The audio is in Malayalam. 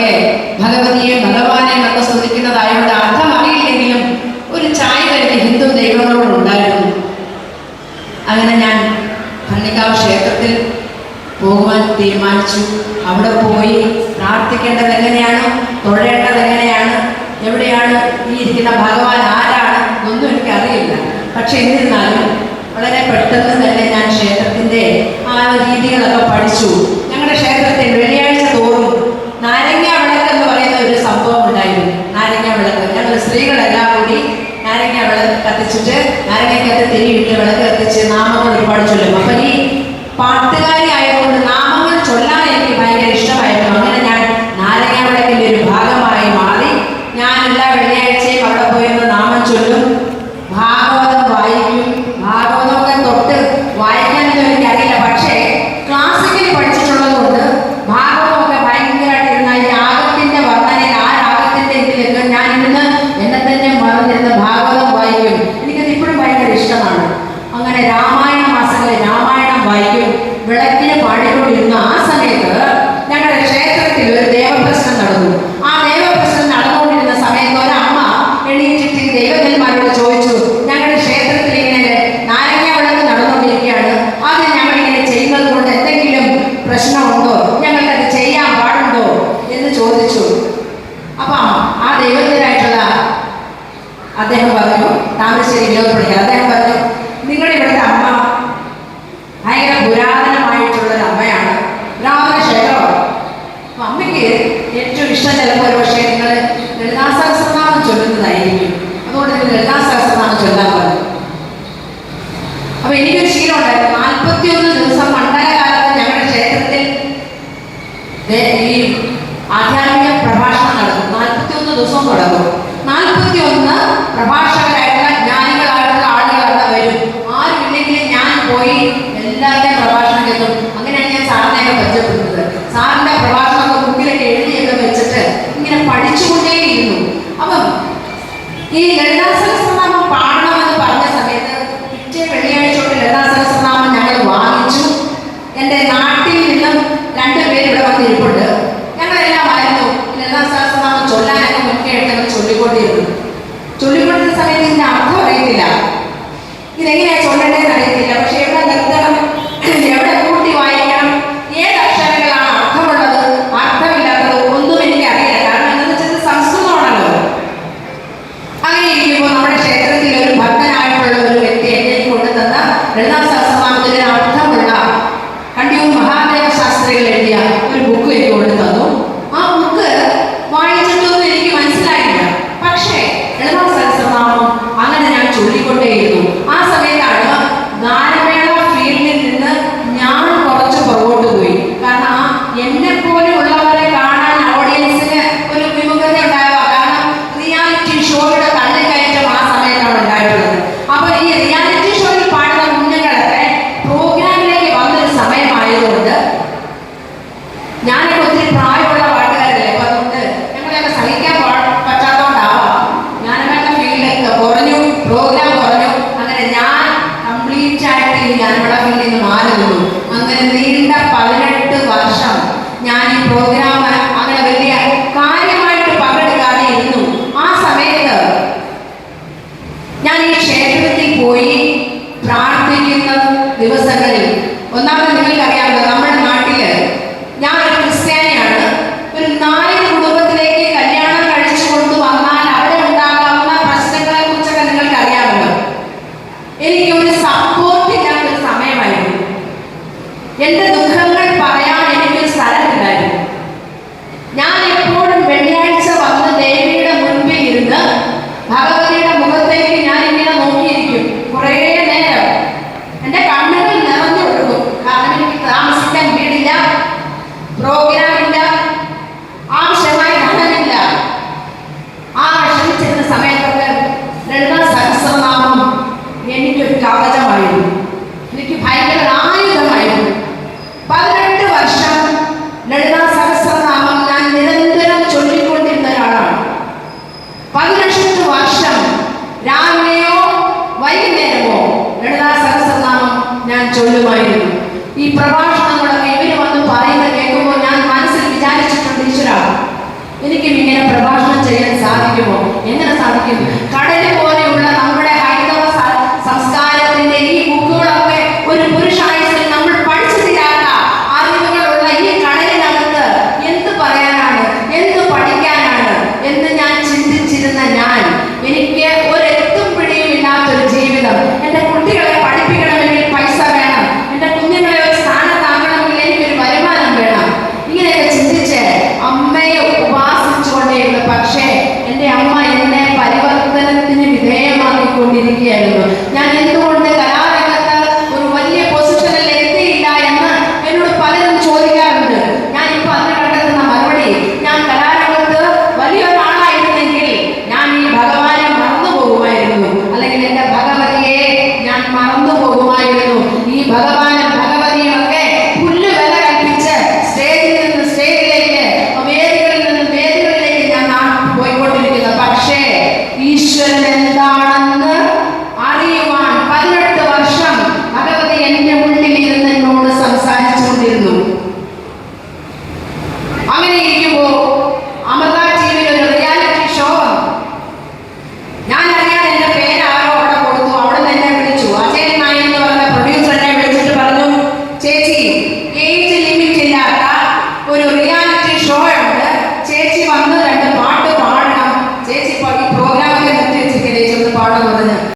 ഒക്കെ ഭഗവതിയെ ഭഗവാനെ നമ്മൾ ശ്രദ്ധിക്കുന്നതായോണ്ട് അർത്ഥം അറിയില്ലെങ്കിലും ഒരു ചായ കഴിഞ്ഞ് ഹിന്ദു ദൈവങ്ങളോടുണ്ടായിരുന്നു അങ്ങനെ ഞാൻ ഭണ്ണിക്കാവ് ക്ഷേത്രത്തിൽ പോകുവാൻ തീരുമാനിച്ചു. അവിടെ പോയി പ്രാർത്ഥിക്കേണ്ടത് എങ്ങനെയാണ്? തൊഴേണ്ടത് എങ്ങനെയാണ്? എവിടെയാണ് ഈ ഇരിക്കുന്ന ഭഗവാൻ ആരാണ്? ഒന്നും എനിക്ക് അറിയില്ല പക്ഷെ എന്നിരുന്നാലും വളരെ പെട്ടെന്ന് തന്നെ ഞാൻ ക്ഷേത്രത്തിന്റെ ആ രീതികളൊക്കെ പഠിച്ചു. നാരങ്ങയ്ക്കകത്ത് തെരിയിട്ട് വിളക്ക് കത്തിച്ച് നാമങ്ങൾ ഒരുപാട് ചൊല്ലും. അപ്പം ഈ പാട്ടുകാരി ആയതുകൊണ്ട് നാമങ്ങൾ ചൊല്ലാൻ ಈ ಬೆಳಗಾವಿ ഒന്നാമത് നിങ്ങൾക്കറിയാമല്ലോ നമ്മുടെ നാട്ടിൽ ഞാൻ ഒരു ക്രിസ്ത്യാനിയാണ്. ഒരു നാല് കുടുംബത്തിലേക്ക് കല്യാണം കഴിച്ചു കൊണ്ടു വന്നാൽ അവിടെ ഉണ്ടാകാവുന്ന പ്രശ്നങ്ങളെ കുറിച്ചൊക്കെ നിങ്ങൾക്ക് അറിയാമല്ലോ എനിക്ക് ഒരു സപ്പോർട്ട് ഇല്ലാത്തൊരു സമയമായിരുന്നു. എന്റെ ദുഃഖങ്ങൾ പറയാൻ എനിക്കൊരു സ്ഥലമില്ലായിരുന്നു. ഞാൻ എപ്പോഴും വെള്ളിയാഴ്ച വന്ന് ദേവിയുടെ മുൻപിൽ ഇരുന്ന് ഭഗവതിയുടെ മുഖത്തേക്ക് ഞാൻ ഇങ്ങനെ നോക്കിയിരിക്കും. права Yeah. ചെയ്തിരുന്നു